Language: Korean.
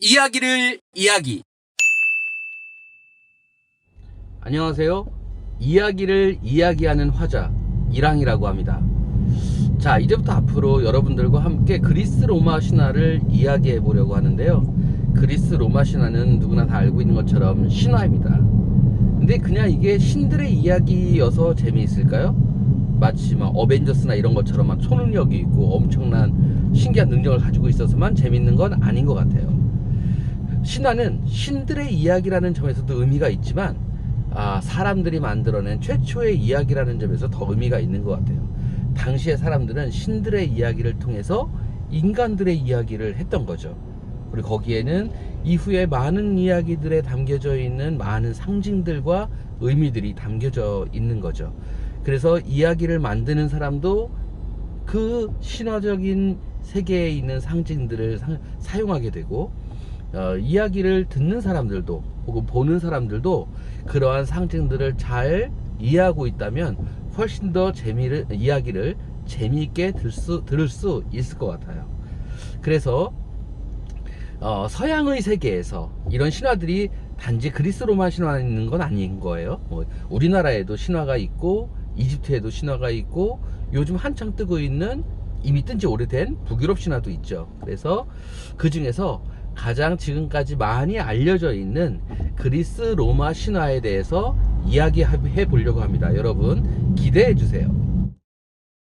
이야기를 이야기 안녕하세요. 이야기를 이야기하는 화자 이랑이라고 합니다. 자, 이제부터 앞으로 여러분들과 함께 그리스 로마 신화를 이야기해 보려고 하는데요. 그리스 로마 신화는 누구나 다 알고 있는 것처럼 신화입니다. 근데 그냥 이게 신들의 이야기여서 재미있을까요? 마치 막 어벤져스나 이런 것처럼 막 초능력이 있고 엄청난 신기한 능력을 가지고 있어서만 재밌는 건 아닌 것 같아요. 신화는 신들의 이야기라는 점에서도 의미가 있지만 아, 사람들이 만들어낸 최초의 이야기라는 점에서 더 의미가 있는 것 같아요. 당시의 사람들은 신들의 이야기를 통해서 인간들의 이야기를 했던 거죠. 그리고 거기에는 이후에 많은 이야기들에 담겨져 있는 많은 상징들과 의미들이 담겨져 있는 거죠. 그래서 이야기를 만드는 사람도 그 신화적인 세계에 있는 상징들을 사, 사용하게 되고 어, 이야기를 듣는 사람들도 혹은 보는 사람들도 그러한 상징들을 잘 이해하고 있다면 훨씬 더 재미를 이야기를 재미있게 들 수, 들을 수 있을 것 같아요. 그래서 어, 서양의 세계에서 이런 신화들이 단지 그리스 로마 신화에 있는 건 아닌 거예요. 뭐 우리나라에도 신화가 있고 이집트에도 신화가 있고 요즘 한창 뜨고 있는 이미 뜬 지 오래된 북유럽 신화도 있죠. 그래서 그 중에서 가장 지금까지 많이 알려져 있는 그리스 로마 신화에 대해서 이야기해 보려고 합니다. 여러분 기대해 주세요.